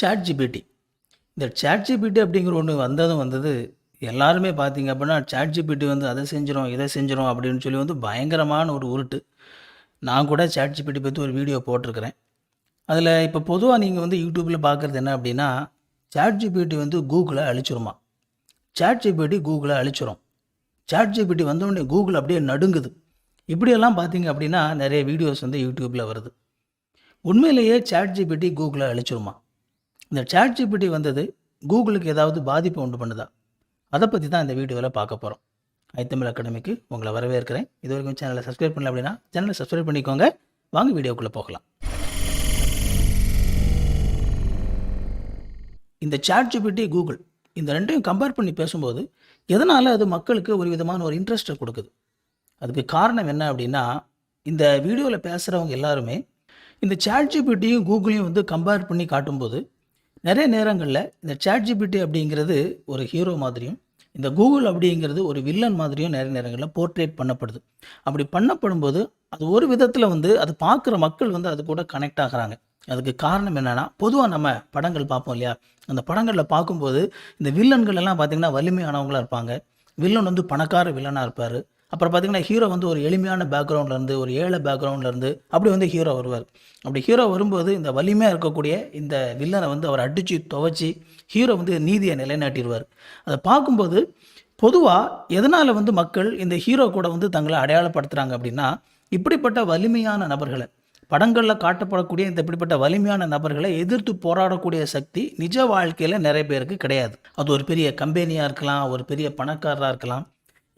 Chat GPT இந்த chat GPT அப்படிங்கிற ஒன்று வந்ததும் வந்தது. எல்லாருமே பார்த்தீங்க அப்படின்னா சாட் ஜிபிடி வந்து அதை செஞ்சிடும் இதை செஞ்சிடும் அப்படின்னு சொல்லி வந்து பயங்கரமான ஒரு உருட்டு. நான் கூட சாட் ஜிபிடி பற்றி ஒரு வீடியோ போட்டிருக்கிறேன். அதில் இப்போ பொதுவாக நீங்கள் வந்து யூடியூப்பில் பார்க்குறது என்ன அப்படின்னா சாட் ஜிபிடி வந்து கூகுளை அழிச்சிருமா? சாட் ஜிபிடி கூகுளை அழிச்சிரும். சாட் ஜிபிடி வந்தோடனே கூகுள் அப்படியே நடுங்குது. இப்படியெல்லாம் பார்த்தீங்க அப்படின்னா நிறைய வீடியோஸ் வந்து யூடியூப்பில் வருது. உண்மையிலேயே சாட் ஜிபிடி கூகுளை அழிச்சிருமா? இந்த சேட் ஜிபிடி வந்தது கூகுளுக்கு ஏதாவது பாதிப்பு உண்டு பண்ணுதா? அதை பற்றி தான் இந்த வீடியோவில் பார்க்க போகிறோம் ஐத்தமிழ் அகாடமிக்கு உங்களை வரவேற்கிறேன். இது வரைக்கும் சேனலை சப்ஸ்கிரைப் பண்ணல அப்படின்னா சேனலை சப்ஸ்கிரைப் பண்ணிக்கோங்க. வாங்க வீடியோக்குள்ளே போகலாம். இந்த சாட் ஜிபிடி கூகுள் இந்த ரெண்டையும் கம்பேர் பண்ணி பேசும்போது எதனால் அது மக்களுக்கு ஒரு விதமான ஒரு இன்ட்ரெஸ்ட்டை கொடுக்குது? அதுக்கு காரணம் என்ன அப்படின்னா இந்த வீடியோவில் பேசுகிறவங்க எல்லாருமே இந்த சாட் ஜிபிடியும் கூகுளையும் வந்து கம்பேர் பண்ணி காட்டும்போது நிறைய நேரங்களில் இந்த சாட் ஜிபிடி அப்படிங்கிறது ஒரு ஹீரோ மாதிரியும் இந்த கூகுள் அப்படிங்கிறது ஒரு வில்லன் மாதிரியும் நிறைய நேரங்களில் போர்ட்ரேட் பண்ணப்படுது. அப்படி பண்ணப்படும்போது அது ஒரு விதத்தில் வந்து அது பார்க்குற மக்கள் வந்து அது கூட கனெக்ட் ஆகுறாங்க. அதுக்கு காரணம் என்னென்னா பொதுவாக நம்ம படங்கள் பார்ப்போம் இல்லையா? அந்த படங்களில் பார்க்கும்போது இந்த வில்லன்கள் எல்லாம் பார்த்திங்கன்னா வலிமையானவங்களாக இருப்பாங்க. வில்லன் வந்து பணக்கார வில்லனாக இருப்பார். அப்புறம் பார்த்தீங்கன்னா ஹீரோ வந்து ஒரு எளிமையான பேக்ரவுண்ட்லேருந்து ஒரு ஏழை பேக்ரவுண்ட்லேருந்து அப்படி வந்து ஹீரோ வருவார். அப்படி ஹீரோ வரும்போது இந்த வலிமையாக இருக்கக்கூடிய இந்த வில்லனை வந்து அவர் அடித்து துவைச்சி ஹீரோ வந்து நீதியை நிலைநாட்டிடுவார். அதை பார்க்கும்போது பொதுவாக எதனால் வந்து மக்கள் இந்த ஹீரோ கூட வந்து தங்களை அடையாளப்படுத்துகிறாங்க அப்படின்னா இப்படிப்பட்ட வலிமையான நபர்களை படங்களில் காட்டப்படக்கூடிய இந்த இப்படிப்பட்ட வலிமையான நபர்களை எதிர்த்து போராடக்கூடிய சக்தி நிஜ வாழ்க்கையில் நிறைய பேருக்கு கிடையாது. அது ஒரு பெரிய கம்பெனியாக இருக்கலாம் ஒரு பெரிய பணக்காரராக இருக்கலாம்.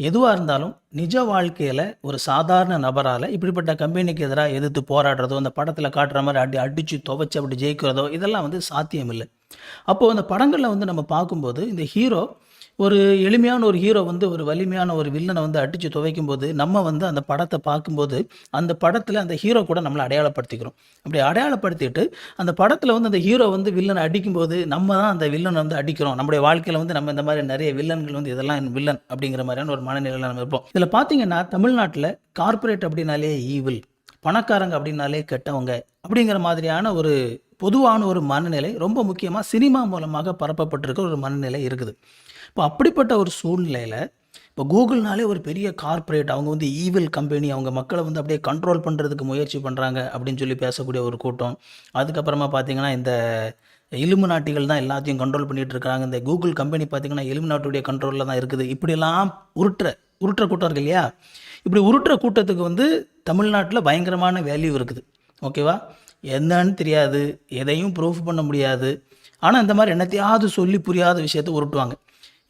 எதுவாக இருந்தாலும் நிஜ வாழ்க்கையில் ஒரு சாதாரண நபரால் இப்படிப்பட்ட கம்பெனிக்கு எதிராக எதிர்த்து போராடுறதோ அந்த படத்தில் காட்டுற மாதிரி அடி அடித்து துவைச்சு அப்படி ஜெயிக்கிறதோ இதெல்லாம் வந்து சாத்தியம் இல்லை அப்போது அந்த படங்களில் வந்து நம்ம பார்க்கும்போது இந்த ஹீரோ ஒரு எளிமையான ஒரு ஹீரோ வந்து ஒரு வலிமையான ஒரு வில்லனை வந்து அடித்து துவைக்கும் போது நம்ம வந்து அந்த படத்தை பார்க்கும்போது அந்த படத்தில் அந்த ஹீரோ கூட நம்மளை அடையாளப்படுத்திக்கிறோம். அப்படி அடையாளப்படுத்திட்டு அந்த படத்தில் வந்து அந்த ஹீரோ வந்து வில்லனை அடிக்கும்போது நம்ம தான் அந்த வில்லனை வந்து அடிக்கிறோம். நம்முடைய வாழ்க்கையில் வந்து நம்ம இந்த மாதிரி நிறைய வில்லன்கள் வந்து இதெல்லாம் வில்லன் அப்படிங்கிற மாதிரியான ஒரு மனநிலையில் நம்ம இருப்போம். இதில் பார்த்தீங்கன்னா தமிழ்நாட்டில் கார்ப்பரேட் அப்படின்னாலே ஈவில் பணக்காரங்க அப்படின்னாலே கெட்டவங்க அப்படிங்கிற மாதிரியான ஒரு பொதுவான ஒரு மனநிலை ரொம்ப முக்கியமாக சினிமா மூலமாக பரப்பப்பட்டிருக்க ஒரு மனநிலை இருக்குது. இப்போ அப்படிப்பட்ட ஒரு சூழ்நிலையில் இப்போ கூகுள்னாலே ஒரு பெரிய கார்ப்பரேட் அவங்க வந்து ஈவில் கம்பெனி அவங்க மக்களை வந்து அப்படியே கண்ட்ரோல் பண்ணுறதுக்கு முயற்சி பண்ணுறாங்க அப்படின்னு சொல்லி பேசக்கூடிய ஒரு கூட்டம். அதுக்கப்புறமா பார்த்தீங்கன்னா இந்த எலும்பு நாட்டிகள் தான் எல்லாத்தையும் கண்ட்ரோல் பண்ணிகிட்டு இருக்காங்க. இந்த கூகுள் கம்பெனி பார்த்தீங்கன்னா எலும்பு நாட்டுடைய கண்ட்ரோலில் தான் இருக்குது. இப்படியெல்லாம் உருட்டுற உருட்டுற கூட்டம் இருக்கு இல்லையா? இப்படி உருட்டுற கூட்டத்துக்கு வந்து தமிழ்நாட்டில் பயங்கரமான வேல்யூ இருக்குது. ஓகேவா என்னன்னு தெரியாது. எதையும் ப்ரூஃப் பண்ண முடியாது. ஆனால் இந்த மாதிரி என்னத்தையாவது சொல்லி புரியாத விஷயத்தை உருட்டுவாங்க.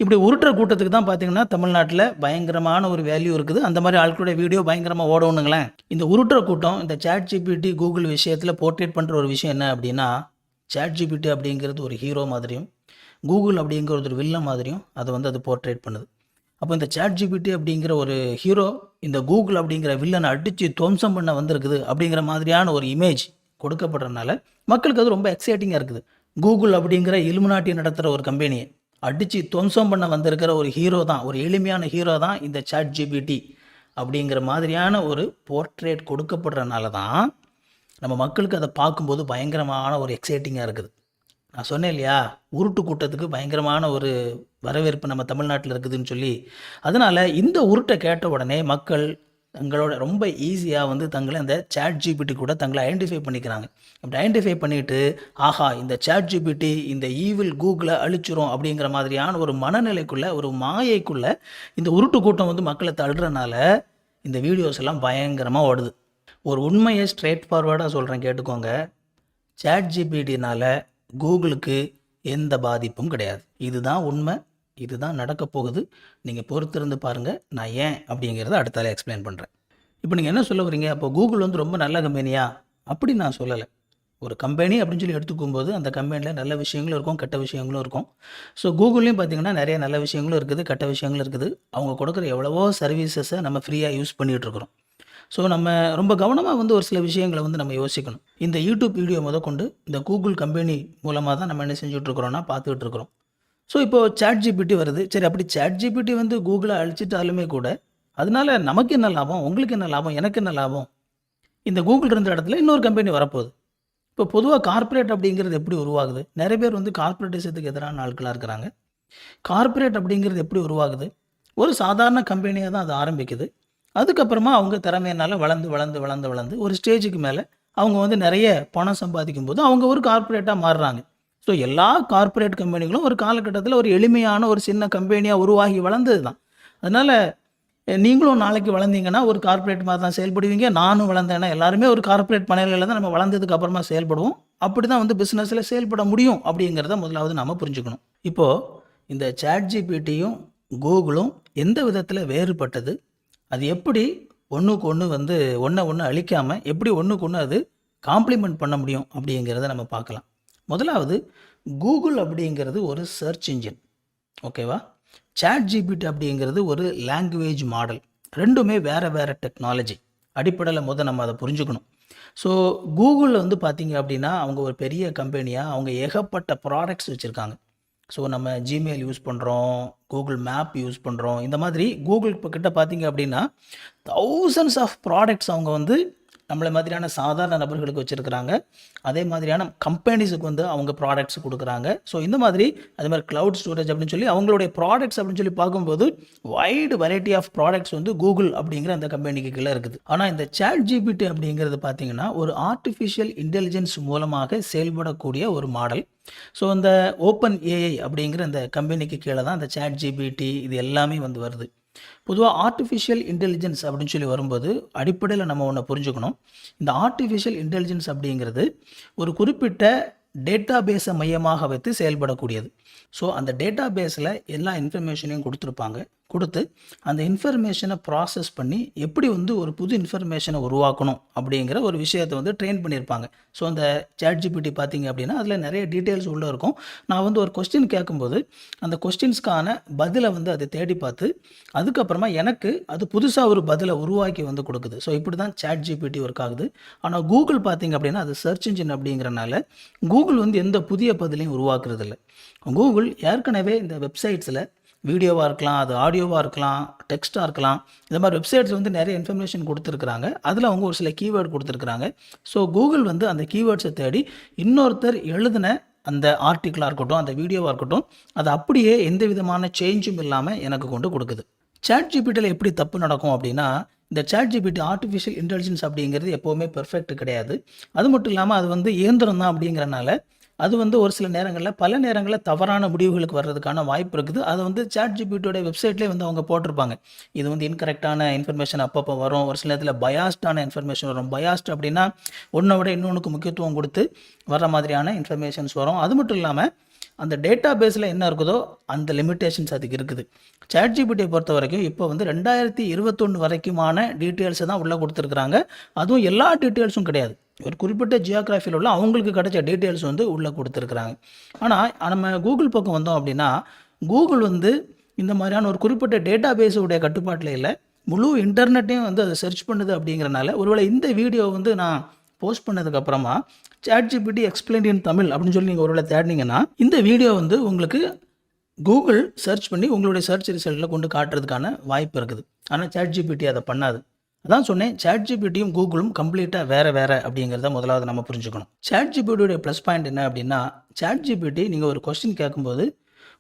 இப்படி உருட்டுற கூட்டத்துக்கு தான் பார்த்தீங்கன்னா தமிழ்நாட்டில் பயங்கரமான ஒரு வேல்யூ இருக்குது. அந்த மாதிரி ஆட்களுடைய வீடியோ பயங்கரமாக ஓடணுங்களேன் இந்த உருட்டுற கூட்டம் இந்த சாட் ஜிபிடி கூகுள் விஷயத்தில் போர்ட்ரேட் பண்ணுற ஒரு விஷயம் என்ன அப்படின்னா சாட் ஜிபிடி அப்படிங்கிறது ஒரு ஹீரோ மாதிரியும் கூகுள் அப்படிங்கிறது ஒரு வில்லன் மாதிரியும் அதை வந்து அது போர்ட்ரேட் பண்ணுது. அப்போ இந்த சாட் ஜிபிடி அப்படிங்கிற ஒரு ஹீரோ இந்த கூகுள் அப்படிங்கிற வில்லனை அடித்து துவம்சம் பண்ண வந்திருக்குது அப்படிங்கிற மாதிரியான ஒரு இமேஜ் கொடுக்கப்படுறதுனால மக்களுக்கு அது ரொம்ப எக்ஸைட்டிங்காக இருக்குது. கூகுள் அப்படிங்கிற இலுமினாட்டி நடத்துகிற ஒரு கம்பெனியை அடித்து துவம்சம் பண்ண வந்திருக்கிற ஒரு ஹீரோ தான் ஒரு எளிமையான ஹீரோ தான் இந்த சாட் ஜிபிடி அப்படிங்கிற மாதிரியான ஒரு போர்ட்ரேட் கொடுக்கப்படுறதுனால தான் நம்ம மக்களுக்கு அதை பார்க்கும்போது பயங்கரமான ஒரு எக்ஸைட்டிங்காக இருக்குது. நான் சொன்னேன் இல்லையா உருட்டு கூட்டத்துக்கு பயங்கரமான ஒரு வரவேற்பு நம்ம தமிழ்நாட்டில் இருக்குதுன்னு சொல்லி. அதனால் இந்த உருட்டை கேட்ட உடனே மக்கள் தங்களோட ரொம்ப ஈஸியாக வந்து தங்களை அந்த சாட் ஜிபிடி கூட தங்களை ஐடென்டிஃபை பண்ணிக்கிறாங்க. அப்படி ஐடென்டிஃபை பண்ணிவிட்டு ஆஹா இந்த சாட் ஜிபிடி இந்த ஈவில் கூகுளை அழிச்சிரும் அப்படிங்கிற மாதிரியான ஒரு மனநிலைக்குள்ளே ஒரு மாயைக்குள்ளே இந்த உருட்டு கூட்டம் வந்து மக்களை தள்ளுறனால இந்த வீடியோஸ் எல்லாம் பயங்கரமாக ஓடுது. ஒரு உண்மையை ஸ்ட்ரெயிட் ஃபார்வர்டாக சொல்கிறேன் கேட்டுக்கோங்க. சாட் ஜிபிடினால் கூகுளுக்கு எந்த பாதிப்பும் கிடையாது. இதுதான் உண்மை. இதுதான் நடக்க போகுது. நீங்கள் பொறுத்திருந்து பாருங்கள் நான் ஏன் அப்படிங்கிறத அடுத்தால எக்ஸ்பிளைன் பண்ணுறேன் இப்போ நீங்கள் என்ன சொல்ல வரீங்க அப்போ கூகுள் வந்து ரொம்ப நல்ல கம்பெனியா அப்படி நான் சொல்லலை. ஒரு கம்பெனி அப்படின்னு சொல்லி எடுத்துக்கும்போது அந்த கம்பெனியில் நல்ல விஷயங்களும் இருக்கும் கெட்ட விஷயங்களும் இருக்கும். ஸோ கூகுள்லேயும் பார்த்தீங்கன்னா நிறைய நல்ல விஷயங்களும் இருக்குது கெட்ட விஷயங்களும் இருக்குது. அவங்க கொடுக்குற எவ்வளவோ சர்வீசஸை நம்ம ஃப்ரீயாக யூஸ் பண்ணிகிட்டு இருக்கிறோம். ஸோ நம்ம ரொம்ப கவனமாக வந்து ஒரு சில விஷயங்களை வந்து நம்ம யோசிக்கணும். இந்த யூடியூப் வீடியோ முதற்கொண்டு இந்த கூகுள் கம்பெனி மூலமாக தான் நம்ம என்ன செஞ்சுட்ருக்குறோன்னா பார்த்துக்கிட்டு இருக்கிறோம். ஸோ இப்போது சாட் ஜிபிடி வருது. சரி அப்படி சாட் ஜிபிடி வந்து கூகுளை அழிச்சிட்டாலுமே கூட அதனால நமக்கு என்ன லாபம்? உங்களுக்கு என்ன லாபம்? எனக்கு என்ன லாபம்? இந்த கூகுள் இருந்த இடத்துல இன்னொரு கம்பெனி வரப்போகுது. இப்போ பொதுவாக கார்ப்பரேட் அப்படிங்கிறது எப்படி உருவாகுது? நிறைய பேர் வந்து கார்ப்பரேட்டிசத்துக்கு எதிரான ஆட்களாக இருக்கிறாங்க. கார்ப்பரேட் அப்படிங்கிறது எப்படி உருவாகுது? ஒரு சாதாரண கம்பெனியாக தான் அது ஆரம்பிக்குது. அதுக்கப்புறமா அவங்க திறமையினால் வளர்ந்து வளர்ந்து வளர்ந்து வளர்ந்து ஒரு ஸ்டேஜுக்கு மேலே அவங்க வந்து நிறைய பணம் சம்பாதிக்கும் போது அவங்க ஒரு கார்ப்பரேட்டாக மாறுறாங்க. ஸோ எல்லா கார்ப்பரேட் கம்பெனிகளும் ஒரு காலகட்டத்தில் ஒரு எளிமையான ஒரு சின்ன கம்பெனியாக உருவாகி வளர்ந்தது தான் அதனால் நீங்களும் நாளைக்கு வளர்ந்தீங்கன்னா ஒரு கார்ப்பரேட் மாதிரி தான் செயல்படுவீங்க. நானும் வளர்ந்தேன்னா எல்லாருமே ஒரு கார்ப்பரேட் பணிகளில் தான் நம்ம வளர்ந்ததுக்கு அப்புறமா செயல்படுவோம். அப்படி தான் வந்து பிஸ்னஸில் செயல்பட முடியும் அப்படிங்கிறத முதலாவது நம்ம புரிஞ்சுக்கணும். இப்போது இந்த சேட் ஜிபிடியும் கூகுளும் எந்த விதத்தில் வேறுபட்டது? அது எப்படி ஒன்றுக்கு ஒன்று வந்து ஒன்றை ஒன்று அழிக்காமல் எப்படி ஒன்றுக்கு ஒன்று அது காம்ப்ளிமெண்ட் பண்ண முடியும் அப்படிங்கிறத நம்ம பார்க்கலாம். முதலாவது கூகுள் அப்படிங்கிறது ஒரு சர்ச் இன்ஜின் ஓகேவா? சேட் ஜிபிடி அப்படிங்கிறது ஒரு லாங்குவேஜ் மாடல் ரெண்டுமே வேறு வேறு டெக்னாலஜி அடிப்படையில் முதல் நம்ம அதை புரிஞ்சுக்கணும். ஸோ கூகுளில் வந்து பார்த்தீங்க அப்படின்னா அவங்க ஒரு பெரிய கம்பெனியாக அவங்க ஏகப்பட்ட ப்ராடக்ட்ஸ் வச்சுருக்காங்க. ஸோ நம்ம ஜிமெயில் யூஸ் பண்ணுறோம் கூகுள் மேப் யூஸ் பண்ணுறோம் இந்த மாதிரி கூகுள் இப்போ கிட்ட பார்த்தீங்க அப்படின்னா தௌசண்ட்ஸ் ஆஃப் ப்ராடக்ட்ஸ் அவங்க வந்து நம்மளை மாதிரியான சாதாரண நபர்களுக்கு வச்சுருக்கிறாங்க. அதே மாதிரியான கம்பெனிஸுக்கு வந்து அவங்க ப்ராடக்ட்ஸ் கொடுக்குறாங்க. ஸோ இந்த மாதிரி அது மாதிரி க்ளவுட் ஸ்டோரேஜ் அப்படின்னு சொல்லி அவங்களுடைய ப்ராடக்ட்ஸ் அப்படின்னு சொல்லி பார்க்கும்போது வைடு வெரைட்டி ஆஃப் ப்ராடக்ட்ஸ் வந்து கூகுள் அப்படிங்கிற அந்த கம்பெனிக்கு கீழே இருக்குது. ஆனால் இந்த சேட் ஜிபிடி அப்படிங்கிறது பார்த்தீங்கன்னா ஒரு ஆர்டிஃபிஷியல் இன்டெலிஜென்ஸ் மூலமாக செயல்படக்கூடிய ஒரு மாடல் ஸோ அந்த ஓப்பன் ஏஐ அப்படிங்கிற அந்த கம்பெனிக்கு கீழே தான் அந்த சேட் ஜிபிடி இது எல்லாமே வந்து வருது. பொதுவாக ஆர்டிஃபிஷியல் இன்டெலிஜென்ஸ் அப்படின்னு சொல்லி வரும்போது அடிப்படையில் நம்ம ஒன்று புரிஞ்சுக்கணும். இந்த ஆர்டிஃபிஷியல் இன்டெலிஜென்ஸ் அப்படிங்கிறது ஒரு குறிப்பிட்ட டேட்டா பேஸை மையமாக வைத்து செயல்படக்கூடியது. ஸோ அந்த டேட்டா பேஸில் எல்லா இன்ஃபர்மேஷனையும் கொடுத்துருப்பாங்க. கொடுத்து அந்த இன்ஃபர்மேஷனை ப்ராசஸ் பண்ணி எப்படி வந்து ஒரு புது இன்ஃபர்மேஷனை உருவாக்கணும் அப்படிங்கிற ஒரு விஷயத்தை வந்து ட்ரெயின் பண்ணியிருப்பாங்க. ஸோ அந்த சேட் ஜிபிடி பார்த்தீங்க அப்படின்னா அதில் நிறைய டீட்டெயில்ஸ் உள்ளே இருக்கும். நான் வந்து ஒரு கொஸ்டின் கேட்கும்போது அந்த கொஸ்டின்ஸ்க்கான பதிலை வந்து அதை தேடி பார்த்து அதுக்கப்புறமா எனக்கு அது புதுசாக ஒரு பதிலை உருவாக்கி வந்து கொடுக்குது. ஸோ இப்படி தான் சேட் ஜிபிடி ஒர்க் ஆகுது. ஆனால் கூகுள் பார்த்தீங்க அப்படின்னா அது சர்ச் இன்ஜின் அப்படிங்கிறனால கூகுள் வந்து எந்த புதிய பதிலையும் உருவாக்குறதில்ல. கூகுள் ஏற்கனவே இந்த வெப்சைட்ஸில் வீடியோவாக இருக்கலாம் அது ஆடியோவாக இருக்கலாம் டெக்ஸ்ட்டாக இருக்கலாம். இந்த மாதிரி வெப்சைட்ஸ் வந்து நிறைய இன்ஃபர்மேஷன் கொடுத்துருக்குறாங்க. அதில் அவங்க ஒரு சில கீவேர்டு கொடுத்துருக்குறாங்க. ஸோ கூகுள் வந்து அந்த கீவேர்ட்ஸை தேடி இன்னொருத்தர் எழுதின அந்த ஆர்டிக்கிளாக இருக்கட்டும் அந்த வீடியோவாக இருக்கட்டும் அது அப்படியே எந்த விதமான சேஞ்சும் இல்லாமல் எனக்கு கொண்டு கொடுக்குது. சேட் ஜிபிட்டியில் எப்படி தப்பு நடக்கும் அப்படின்னா இந்த சேட் ஜிபிடி ஆர்டிஃபிஷியல் இன்டெலிஜென்ஸ் அப்படிங்கிறது எப்போவுமே பெர்ஃபெக்ட் கிடையாது. அது மட்டும் இல்லாமல் அது வந்து இயந்திரம் தான் அப்படிங்கிறனால அது வந்து ஒரு சில நேரங்களில் பல நேரங்களில் தவறான முடிவுகளுக்கு வர்றதுக்கான வாய்ப்பு இருக்குது. அதை வந்து சேட் ஜிபிடியோட வெப்சைட்லேயே வந்து அவங்க போட்டிருப்பாங்க. இது வந்து இன்கரெக்டான இன்ஃபர்மேஷன் அப்பப்போ வரும். ஒரு சில நேரத்தில் பயாஸ்டான இன்ஃபர்மேஷன் வரும். பயாஸ்ட் அப்படின்னா ஒன்றை விட இன்னொன்றுக்கு முக்கியத்துவம் கொடுத்து வர்ற மாதிரியான இன்ஃபர்மேஷன்ஸ் வரும். அது மட்டும் இல்லாமல் அந்த டேட்டா பேஸில் என்ன இருக்குதோ அந்த லிமிட்டேஷன்ஸ் அதுக்கு இருக்குது. சேட் ஜிபிடியை பொறுத்த வரைக்கும் இப்போ வந்து ரெண்டாயிரத்தி இருபத்தொன்று வரைக்குமான டீட்டெயில்ஸை தான் உள்ளே கொடுத்துருக்குறாங்க. அதுவும் எல்லா டீட்டெயில்ஸும் கிடையாது. ஒரு குறிப்பிட்ட ஜியோகிராஃபியில் உள்ள அவங்களுக்கு கிடைச்ச டீட்டெயில்ஸ் வந்து உள்ளே கொடுத்துருக்குறாங்க. ஆனால் நம்ம கூகுள் பக்கம் வந்தோம் அப்படின்னா கூகுள் வந்து இந்த மாதிரியான ஒரு குறிப்பிட்ட டேட்டா பேஸுடைய கட்டுப்பாட்டில் இல்லை. முழு இன்டர்நெட்டையும் வந்து அதை சர்ச் பண்ணுது அப்படிங்கிறனால ஒருவேளை இந்த வீடியோ வந்து நான் போஸ்ட் பண்ணதுக்கப்புறமா ChatGPT explain in Tamil அப்படின்னு சொல்லி நீங்கள் ஒருவேளை தேடினீங்கன்னா இந்த வீடியோ வந்து உங்களுக்கு கூகுள் சர்ச் பண்ணி உங்களுடைய சர்ச் ரிசல்ட்டில் கொண்டு காட்டுறதுக்கான வாய்ப்பு இருக்குது. ஆனால் சேட் ஜிபிடி அதை பண்ணாது. அதான் சொன்னேன் சேட் ஜிபிடியும் கூகுளும் கம்ப்ளீட்டாக வேறு வேறு அப்படிங்கிறத முதலாவது நம்ம புரிஞ்சுக்கணும். சேட் ஜிபிடியோடைய ப்ளஸ் பாயிண்ட் என்ன அப்படின்னா சேட் ஜிபிடி நீங்கள் ஒரு கொஸ்டின் கேட்கும்போது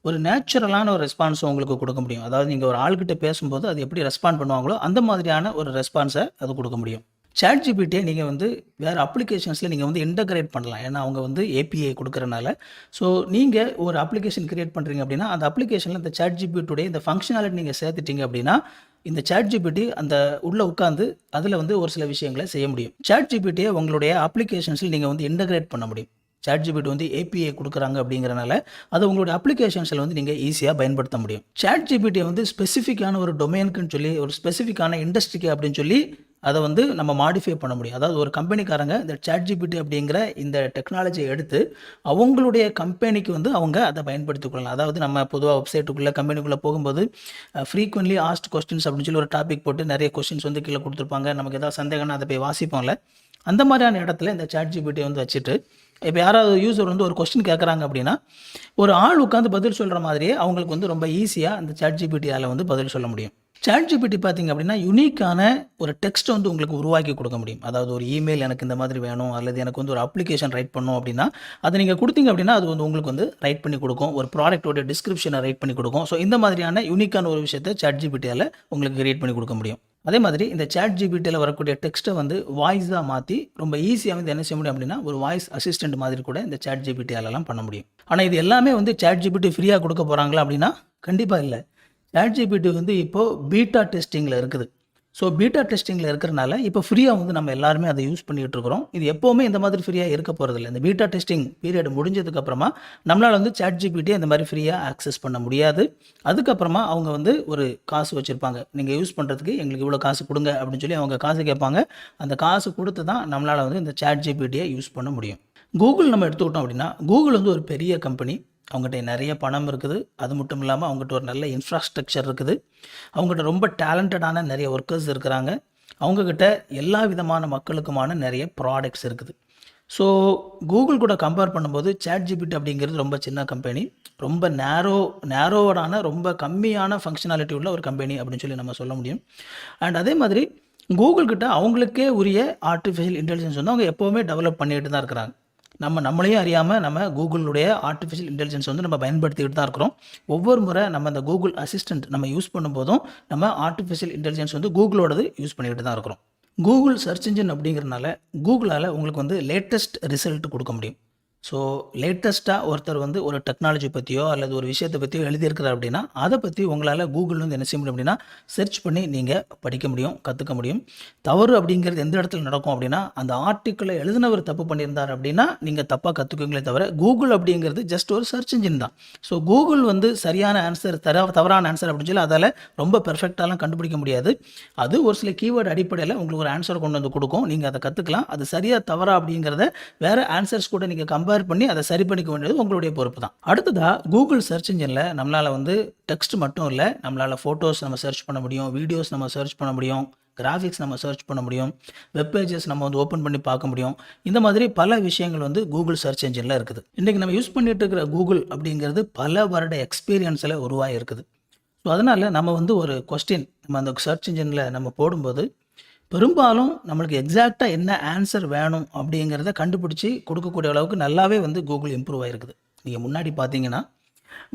ஒரு நேச்சுரலான ஒரு ரெஸ்பான்ஸை உங்களுக்கு கொடுக்க முடியும். அதாவது நீங்கள் ஒரு ஆள்கிட்ட பேசும்போது அது எப்படி ரெஸ்பாண்ட் பண்ணுவாங்களோ அந்த மாதிரியான ஒரு ரெஸ்பான்ஸை அது கொடுக்க முடியும். சேட் ஜிபிடியை நீங்கள் வந்து வேறு அப்ளிகேஷன்ஸில் நீங்கள் வந்து இன்டகிரேட் பண்ணலாம். ஏன்னா அவங்க வந்து ஏபிஐ கொடுக்குறனால. ஸோ நீங்கள் ஒரு அப்ளிகேஷன் கிரியேட் பண்ணுறீங்க அப்படின்னா அந்த அப்ளிகேஷனில் இந்த சேட் ஜிபிடியுடைய இந்த ஃபங்க்ஷனாலிட்டி நீங்கள் சேர்த்துட்டீங்க அப்படின்னா இந்த சேட் ஜிபிடி அந்த உள்ளே உட்காந்து அதில் வந்து ஒரு சில விஷயங்களை செய்ய முடியும். சேட் ஜிபிடியை உங்களுடைய அப்ளிகேஷன்ஸில் நீங்கள் வந்து இன்டகிரேட் பண்ண முடியும். சேட் ஜிபிடி வந்து ஏபிஐ கொடுக்குறாங்க அப்படிங்கிறனால அதை உங்களுடைய அப்ளிகேஷன்ஸில் வந்து நீங்கள் ஈஸியாக பயன்படுத்த முடியும். சேட் ஜிபிடியை வந்து ஸ்பெசிஃபிக்கான ஒரு டொமைனுக்குன்னு சொல்லி ஒரு ஸ்பெசிஃபிக்கான இண்டஸ்ட்ரிக்கு அப்படின்னு சொல்லி அதை வந்து நம்ம மாடிஃபை பண்ண முடியும். அதாவது ஒரு கம்பெனிக்காரங்க இந்த சேட் ஜிபிடி அப்படிங்கிற இந்த டெக்னாலஜியை எடுத்து அவங்களுடைய கம்பெனிக்கு வந்து அவங்க அதை பயன்படுத்திக் கொள்ளலாம் அதாவது நம்ம பொதுவாக வெப்சைட்டுக்குள்ளே கம்பெனிக்குள்ளே போகும்போது ஃப்ரீக்வென்ட்லி ஆஸ்ட் கொஸ்டின்ஸ் அப்படின்னு சொல்லி ஒரு டாபிக் போட்டு நிறைய கொஸ்டின்ஸ் வந்து கீழே கொடுத்துருப்பாங்க. நமக்கு ஏதாவது சந்தேகம்னா அதை போய் வாசிப்போம்ல. அந்த மாதிரியான இடத்துல இந்த சேட் ஜிபிடி வந்து வச்சுட்டு இப்போ யாராவது யூசர் வந்து ஒரு கொஸ்டின் கேட்குறாங்க அப்படின்னா ஒரு ஆள் உட்காந்து பதில் சொல்கிற மாதிரியே அவங்களுக்கு வந்து ரொம்ப ஈஸியாக அந்த சேட் ஜிபிடியால் வந்து பதில் சொல்ல முடியும். சாட் ஜிபிடி பார்த்தீங்க அப்படின்னா யுனிக்கான ஒரு டெக்ஸ்ட் வந்து உங்களுக்கு உருவாக்கி கொடுக்க முடியும். அதாவது ஒரு இமெயில் எனக்கு இந்த மாதிரி வேணும் அல்லது எனக்கு வந்து ஒரு அப்ளிகேஷன் ரைட் பண்ணும் அப்படின்னா அதை நீங்கள் கொடுத்தீங்க அப்படின்னா அது வந்து உங்களுக்கு வந்து ரைட் பண்ணி கொடுக்கும். ஒரு ப்ராடக்ட்டோட டிஸ்கிரிப்ஷனை ரைட் பண்ணி கொடுக்கும். ஸோ இந்த மாதிரியான யூனிக்கான ஒரு விஷயத்தை சாட் ஜிபிடியால் உங்களுக்கு கிரியேட் பண்ணி கொடுக்க முடியும். அதே மாதிரி இந்த சாட் ஜிபிடியில் வரக்கூடிய டெக்ஸ்ட்டை வந்து வாய்ஸாக மாற்றி ரொம்ப ஈஸியாக வந்து என்ன செய்ய முடியும் அப்படின்னா ஒரு வாய்ஸ் அசிஸ்டன்ட் மாதிரி கூட இந்த சாட் ஜிபிடியாலலாம் பண்ண முடியும். ஆனால் இது எல்லாமே வந்து சாட் ஜிபிடி ஃப்ரீயாக கொடுக்க போகிறாங்களா அப்படின்னா கண்டிப்பாக இல்லை. சேட் ஜிபிடி வந்து இப்போது பீட்டா டெஸ்டிங்கில் இருக்குது. ஸோ பீட்டா டெஸ்டிங்கில் இருக்கிறனால இப்போ ஃப்ரீயாக வந்து நம்ம எல்லாருமே அதை யூஸ் பண்ணிகிட்டு இருக்கிறோம். இது எப்போவுமே இந்த மாதிரி ஃப்ரீயாக இருக்க போகிறதில்ல இந்த பீட்டா டெஸ்டிங் பீரியட் முடிஞ்சதுக்கப்புறமா நம்மளால் வந்து சேட் ஜிபிடி இந்த மாதிரி ஃப்ரீயாக ஆக்சஸ் பண்ண முடியாது. அதுக்கப்புறமா அவங்க வந்து ஒரு காசு வச்சுருப்பாங்க. நீங்கள் யூஸ் பண்ணுறதுக்கு எங்களுக்கு இவ்வளோ காசு கொடுங்க அப்படின்னு சொல்லி அவங்க காசு கேட்பாங்க. அந்த காசு கொடுத்து தான் நம்மளால் வந்து இந்த சேட் ஜிபிடியை யூஸ் பண்ண முடியும். கூகுள் நம்ம எடுத்துக்கிட்டோம் அப்படின்னா கூகுள் வந்து ஒரு பெரிய கம்பெனி அவங்ககிட்ட நிறைய பணம் இருக்குது. அது மட்டும் இல்லாமல் அவங்ககிட்ட ஒரு நல்ல இன்ஃப்ராஸ்ட்ரக்சர் இருக்குது. அவங்ககிட்ட ரொம்ப டேலண்டடான நிறைய ஒர்க்கர்ஸ் இருக்கிறாங்க. அவங்கக்கிட்ட எல்லா விதமான மக்களுக்குமான நிறைய ப்ராடக்ட்ஸ் இருக்குது. ஸோ கூகுள் கூட கம்பேர் பண்ணும்போது சேட் ஜிபிட் அப்படிங்கிறது ரொம்ப சின்ன கம்பெனி ரொம்ப நேரோ நேரோடான ரொம்ப கம்மியான ஃபங்க்ஷனாலிட்டி உள்ள ஒரு கம்பெனி அப்படின்னு சொல்லி நம்ம சொல்ல முடியும். அண்ட் அதே மாதிரி கூகுள் கிட்ட அவங்களுக்கே உரிய ஆர்டிஃபிஷியல் இன்டெலிஜென்ஸ் வந்து அவங்க எப்போவுமே டெவலப் பண்ணிட்டு தான் இருக்கிறாங்க. நம்ம நம்மளையும் அறியாமல் நம்ம கூகுளுடைய ஆர்டிஃபிஷியல் இன்டெலிஜென்ஸ் வந்து நம்ம பயன்படுத்திக்கிட்டு தான் இருக்கிறோம். ஒவ்வொரு முறை நம்ம அந்த கூகுள் அசிஸ்டன்ட் நம்ம யூஸ் பண்ணும்போதும் நம்ம ஆர்டிஃபிஷியல் இன்டெலிஜென்ஸ் வந்து கூகுளோடது யூஸ் பண்ணிக்கிட்டு தான் இருக்கிறோம். கூகுள் சர்ச் இன்ஜின் அப்படிங்கிறனால கூகுளால் உங்களுக்கு வந்து லேட்டஸ்ட் ரிசல்ட் கொடுக்க முடியும். ஸோ லேட்டஸ்ட்டாக ஒருத்தர் வந்து ஒரு டெக்னாலஜி பற்றியோ அல்லது ஒரு விஷயத்தை பற்றியோ எழுதியிருக்கிறார் அப்படின்னா அதை பற்றி உங்களால் கூகுள் வந்து என்ன செய்ய முடியும் அப்படின்னா சர்ச் பண்ணி நீங்கள் படிக்க முடியும் கற்றுக்க முடியும். தவறு அப்படிங்கிறது எந்த இடத்துல நடக்கும் அப்படின்னா அந்த ஆர்டிக்கிளை எழுதினவர் தப்பு பண்ணியிருந்தார் அப்படின்னா நீங்கள் தப்பாக கற்றுக்குவீங்களே தவிர கூகுள் அப்படிங்கிறது ஜஸ்ட் ஒரு சர்ச் இன்ஜின் தான். ஸோ கூகுள் வந்து சரியான ஆன்சர் தர தவறான ஆன்சர் அப்படின்னு சொல்லி அதால் ரொம்ப பெர்ஃபெக்டாலாம் கண்டுபிடிக்க முடியாது. அது ஒரு சில கீவேர்டு அடிப்படையில் உங்களுக்கு ஒரு ஆன்சர் கொண்டு வந்து கொடுக்கும். நீங்கள் அதை கற்றுக்கலாம் அது சரியாக தவறா அப்படிங்கிறத வேறு ஆன்சர்ஸ் கூட நீங்கள் கம்பேர் கம்பேர் பண்ணி அதை சரி பண்ணிக்க வேண்டியது உங்களுடைய பொறுப்பு தான் அடுத்ததாக கூகுள் சர்ச் இன்ஜினில் நம்மளால் வந்து டெக்ஸ்ட் மட்டும் இல்லை நம்மளால் ஃபோட்டோஸ் நம்ம சர்ச் பண்ண முடியும் வீடியோஸ் நம்ம சர்ச் பண்ண முடியும் கிராஃபிக்ஸ் நம்ம சர்ச் பண்ண முடியும் வெப் பேஜஸ் நம்ம வந்து ஓப்பன் பண்ணி பார்க்க முடியும். இந்த மாதிரி பல விஷயங்கள் வந்து கூகுள் சர்ச் இன்ஜினில் இருக்குது. இன்றைக்கி நம்ம யூஸ் பண்ணிட்டு இருக்கிற கூகுள் அப்படிங்கிறது பல வருட எக்ஸ்பீரியன்ஸில் உருவாகி இருக்குது ஸோ அதனால் நம்ம வந்து ஒரு கொஸ்டின் நம்ம அந்த சர்ச் இன்ஜினில் நம்ம போடும்போது பெரும்பாலும் நம்மளுக்கு எக்ஸாக்டாக என்ன ஆன்சர் வேணும் அப்படிங்கிறத கண்டுபிடிச்சி கொடுக்கக்கூடிய அளவுக்கு நல்லாவே வந்து கூகுள் இம்ப்ரூவ் ஆகிருக்குது நீங்கள் முன்னாடி பார்த்தீங்கன்னா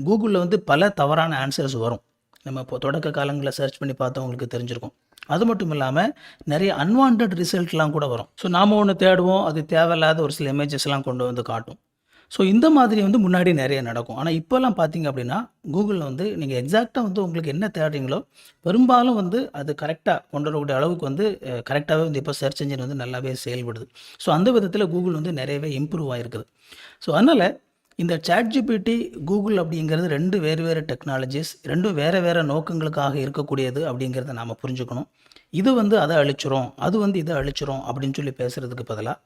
கூகுளில் வந்து பல தவறான ஆன்சர்ஸ் வரும். நம்ம இப்போ தொடக்க காலங்களில் சர்ச் பண்ணி பார்த்தவங்களுக்கு தெரிஞ்சிருக்கும். அது மட்டும் இல்லாமல் நிறைய அன்வான்ட் ரிசல்ட்லாம் கூட வரும். ஸோ நாம் ஒன்று தேடுவோம் அது தேவையில்லாத ஒரு சில இமேஜஸ்லாம் கொண்டு வந்து காட்டும். ஸோ இந்த மாதிரி வந்து முன்னாடி நிறைய நடக்கும். ஆனால் இப்போல்லாம் பார்த்தீங்க அப்படின்னா கூகுளில் வந்து நீங்கள் எக்ஸாக்டாக வந்து உங்களுக்கு என்ன தேடுறீங்களோ பெரும்பாலும் வந்து அது கரெக்டாக கொண்டு வரக்கூடிய அளவுக்கு வந்து கரெக்டாகவே வந்து இப்போ சர்ச் இன்ஜின் வந்து நல்லாவே செயல்படுது. ஸோ அந்த விதத்தில் கூகுள் வந்து நிறையவே இம்ப்ரூவ் ஆகிருக்குது ஸோ அதனால் இந்த சாட் ஜிபிடி கூகுள் அப்படிங்கிறது ரெண்டு வேறு வேறு டெக்னாலஜிஸ் ரெண்டும் வேறு வேறு நோக்கங்களுக்காக இருக்கக்கூடியது அப்படிங்கிறத நாம் புரிஞ்சுக்கணும். இது வந்து அதை அழிச்சிரும் அது வந்து இதை அழிச்சிரும் அப்படின்னு சொல்லி பேசுகிறதுக்கு பதிலாக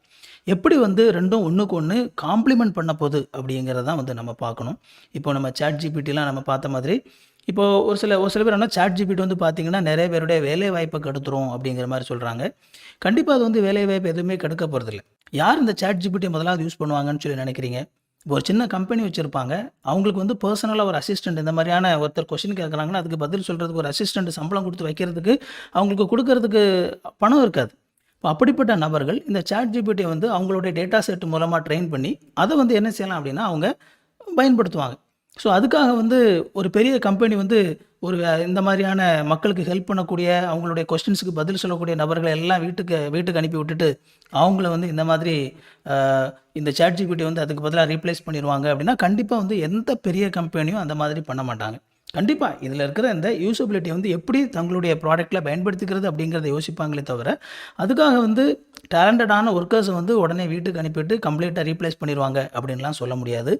எப்படி வந்து ரெண்டும் ஒன்றுக்கு ஒன்று காம்ப்ளிமெண்ட் பண்ண போகுது அப்படிங்கிறத தான் வந்து நம்ம பார்க்கணும். இப்போ நம்ம சாட் ஜிபிடிலாம் நம்ம பார்த்த மாதிரி இப்போ ஒரு சில ஒரு சில பேர் என்ன சாட் ஜிபிடி வந்து பார்த்தீங்கன்னா நிறைய பேருடைய வேலை வாய்ப்பை கெடுத்துரும் அப்படிங்கிற மாதிரி சொல்கிறாங்க கண்டிப்பாக அது வந்து வேலை வாய்ப்பு எதுவுமே கெடுக்க போகிறதில்ல யார் இந்த சாட் ஜிபிடி முதலாவது யூஸ் பண்ணுவாங்கன்னு சொல்லி நினைக்கிறீங்க? இப்போ ஒரு சின்ன கம்பெனி வச்சுருப்பாங்க. அவங்களுக்கு வந்து பர்சனலாக ஒரு அசிஸ்டன்ட் இந்த மாதிரியான ஒருத்தர் கொஷின் கேட்குறாங்கன்னா அதுக்கு பதில் சொல்கிறதுக்கு ஒரு அசிஸ்டன்ட் சம்பளம் கொடுத்து வைக்கிறதுக்கு அவங்களுக்கு கொடுக்கறதுக்கு பணம் இருக்காது. இப்போ அப்படிப்பட்ட நபர்கள் இந்த சாட் ஜிபிடியை வந்து அவங்களுடைய டேட்டா செட் மூலமாக ட்ரெயின் பண்ணி அதை வந்து என்ன செய்யலாம் அப்படின்னா அவங்க பயன்படுத்துவாங்க. ஸோ அதுக்காக வந்து ஒரு பெரிய கம்பெனி வந்து ஒரு இந்த மாதிரியான மக்களுக்கு ஹெல்ப் பண்ணக்கூடிய அவங்களுடைய கொஸ்டின்ஸுக்கு பதில் சொல்லக்கூடிய நபர்களை எல்லாம் வீட்டுக்கு வீட்டுக்கு அனுப்பி விட்டுட்டு அவங்கள வந்து இந்த மாதிரி இந்த சேட் ஜிபிடி வந்து அதுக்கு பதிலாக ரீப்ளேஸ் பண்ணிடுவாங்க அப்படின்னா கண்டிப்பாக வந்து எந்த பெரிய கம்பெனியும் அந்த மாதிரி பண்ண மாட்டாங்க. கண்டிப்பாக இதில் இருக்கிற இந்த யூசபிலிட்டி வந்து எப்படி தங்களுடைய ப்ராடக்ட்டில் பயன்படுத்திக்கிறது அப்படிங்கிறத யோசிப்பாங்களே தவிர அதுக்காக வந்து டேலண்டடான ஒர்க்கர்ஸை வந்து உடனே வீட்டுக்கு அனுப்பிட்டு கம்ப்ளீட்டாக ரீப்ளேஸ் பண்ணிடுவாங்க அப்படின்லாம் சொல்ல முடியாது.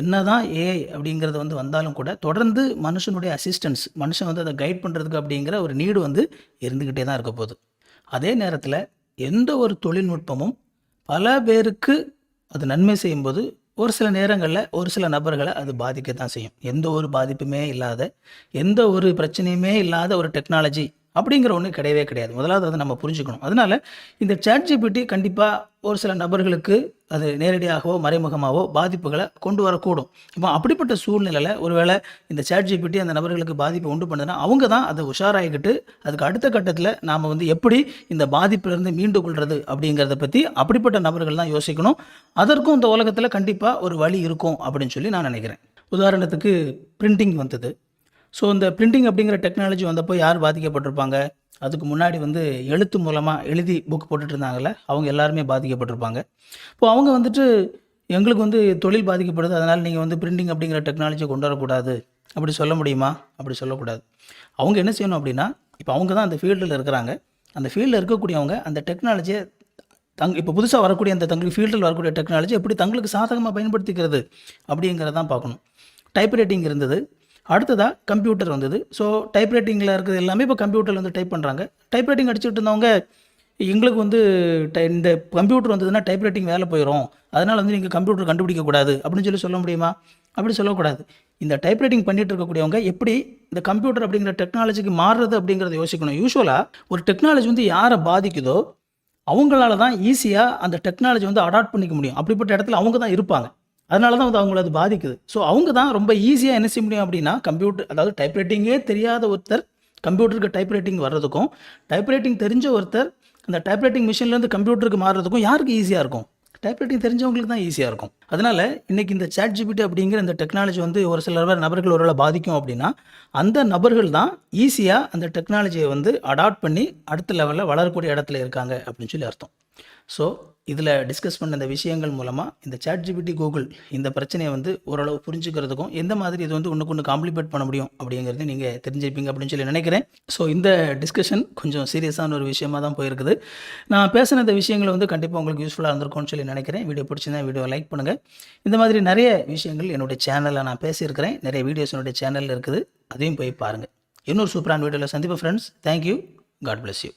என்ன தான் ஏஐ அப்படிங்கிறது வந்து வந்தாலும் கூட தொடர்ந்து மனுஷனுடைய அசிஸ்டன்ஸ் மனுஷன் வந்து அதை கைட் பண்ணுறதுக்கு அப்படிங்கிற ஒரு நீடு வந்து இருந்துக்கிட்டே தான் இருக்க போகுது. அதே நேரத்தில் எந்த ஒரு தொழில்நுட்பமும் பல பேருக்கு அது நன்மை செய்யும்போது ஒரு சில நேரங்களில் ஒரு சில நபர்களை அது பாதிக்க தான் செய்யும். எந்த ஒரு பாதிப்புமே இல்லாத எந்த ஒரு பிரச்சனையுமே இல்லாத ஒரு டெக்னாலஜி அப்படிங்கிற ஒன்று கிடையவே கிடையாது. முதலாவது அதை நம்ம புரிஞ்சுக்கணும். அதனால் இந்த சேட் ஜிபிடி கண்டிப்பாக ஒரு சில நபர்களுக்கு அது நேரடியாகவோ மறைமுகமாகவோ பாதிப்புகளை கொண்டு வரக்கூடும். இப்போ அப்படிப்பட்ட சூழ்நிலையில் ஒருவேளை இந்த சேட் ஜிபிடி அந்த நபர்களுக்கு பாதிப்பை உண்டு பண்ணுதுன்னா அவங்க தான் அதை உஷாராகிக்கிட்டு அதுக்கு அடுத்த கட்டத்தில் நாம் வந்து எப்படி இந்த பாதிப்பிலிருந்து மீண்டு கொள்வது அப்படிங்கிறத பற்றி அப்படிப்பட்ட நபர்கள் தான் யோசிக்கணும். அதற்கும் இந்த உலகத்தில் கண்டிப்பாக ஒரு வழி இருக்கும் அப்படின்னு சொல்லி நான் நினைக்கிறேன். உதாரணத்துக்கு பிரிண்டிங் வந்தது. ஸோ இந்த பிரிண்டிங் அப்படிங்கிற டெக்னாலஜி வந்தப்போ யார் பாதிக்கப்பட்டிருப்பாங்க? அதுக்கு முன்னாடி வந்து எழுத்து மூலமாக எழுதி புக் போட்டுட்டு இருந்தாங்கல்ல அவங்க எல்லாருமே பாதிக்கப்பட்டிருப்பாங்க. இப்போ அவங்க வந்துட்டு எங்களுக்கு வந்து தொழில் பாதிக்கப்படுது அதனால் நீங்கள் வந்து பிரிண்டிங் அப்படிங்கிற டெக்னாலஜியை கொண்டு வரக்கூடாது. அப்படி சொல்ல முடியுமா? அப்படி சொல்லக்கூடாது. அவங்க என்ன செய்யணும் அப்படின்னா இப்போ அவங்க தான் அந்த ஃபீல்டில் இருக்கிறாங்க. அந்த ஃபீல்டில் இருக்கக்கூடியவங்க அந்த டெக்னாலஜியை தங் இப்போ புதுசாக வரக்கூடிய அந்த தங்களுக்கு ஃபீல்டில் வரக்கூடிய டெக்னாலஜி எப்படி தங்களுக்கு சாதகமாக பயன்படுத்திக்கிறது அப்படிங்கிறதான் பார்க்கணும். டைப் ரைட்டிங் இருந்தது. அடுத்ததாக கம்ப்யூட்டர் வந்தது. ஸோ டைப்ரைட்டிங்கில் இருக்கிறது எல்லாமே இப்போ கம்ப்யூட்டரில் வந்து டைப் பண்ணுறாங்க டைப்ரைட்டிங் அடிச்சுட்டு இருந்தவங்க எங்களுக்கு வந்து டை- இந்த கம்ப்யூட்டர் வந்ததுன்னா டைப்ரைட்டிங் வேலை போயிடும் அதனால் வந்து நீங்கள் கம்ப்யூட்டர் கண்டுபிடிக்கக்கூடாது அப்படின்னு சொல்லி சொல்ல முடியுமா? அப்படி சொல்லக்கூடாது. இந்த டைப்ரைட்டிங் பண்ணிட்டு இருக்கக்கூடியவங்க எப்படி இந்த கம்ப்யூட்டர் அப்படிங்கிற டெக்னாலஜிக்கு மாறுறது அப்படிங்கிறத யோசிக்கணும். யூஸ்வலாக ஒரு டெக்னாலஜி வந்து யாரை பாதிக்குதோ அவங்களால தான் ஈஸியாக அந்த டெக்னாலஜி வந்து அடாப்ட் பண்ணிக்க முடியும். அப்படிப்பட்ட இடத்துல அவங்க தான் இருப்பாங்க. அதனால தான் வந்து அவங்கள அது பாதிக்குது. ஸோ அவங்க தான் ரொம்ப ஈஸியாக என்ன செய்ய முடியும் அப்படின்னா கம்ப்யூட்டர் அதாவது டைப்ரைட்டிங்கே தெரியாத ஒருத்தர் கம்ப்யூட்டருக்கு டைப்ரைட்டிங் வர்றதுக்கும் டைப்ரைட்டிங் தெரிஞ்ச ஒருத்தர் அந்த டைப்ரைட்டிங் மிஷின்லேருந்து கம்ப்யூட்டருக்கு மாறுறதுக்கும் யாருக்கு ஈஸியாக இருக்கும்? டைப்ரைட்டிங் தெரிஞ்சவங்களுக்கு தான் ஈஸியாக இருக்கும். அதனால் இன்றைக்கி இந்த சேட் ஜிபிடி அப்படிங்கிற இந்த டெக்னாலஜி வந்து ஒரு சில நபர்கள் ஒருவேளை பாதிக்கும் அப்படின்னா அந்த நபர்கள் தான் ஈஸியாக அந்த டெக்னாலஜியை வந்து அடாப்ட் பண்ணி அடுத்த லெவலில் வளரக்கூடிய இடத்துல இருக்காங்க அப்படின்னு சொல்லி அர்த்தம். ஸோ இதில் டிஸ்கஸ் பண்ண இந்த விஷயங்கள் மூலமாக இந்த சேட் ஜிபிடி கூகுள் இந்த பிரச்சனையை வந்து ஓரளவு புரிஞ்சுக்கிறதுக்கும் எந்த மாதிரி இது வந்து ஒன்றுக்கு ஒன்று காம்ப்ளிமெண்ட் பண்ண முடியும் அப்படிங்கிறது நீங்கள் தெரிஞ்சிருப்பீங்க அப்படின்னு சொல்லி நினைக்கிறேன். ஸோ இந்த டிஸ்கஷன் கொஞ்சம் சீரியஸான ஒரு விஷயமா தான் போயிருக்குது. நான் பேசின இந்த விஷயங்கள் வந்து கண்டிப்பாக உங்களுக்கு யூஸ்ஃபுல்லாக இருந்திருக்கும்னு சொல்லி நினைக்கிறேன். வீடியோ பிடிச்சிருந்தா வீடியோ லைக் பண்ணுங்கள் இந்த மாதிரி நிறைய விஷயங்கள் என்னுடைய சேனலில் நான் பேசியிருக்கிறேன். நிறைய வீடியோஸ் என்னுடைய சேனலில் இருக்குது. அதையும் போய் பாருங்கள் இன்னொரு சூப்பரான வீடியோவில் சந்திப்போம் friends thank you god bless you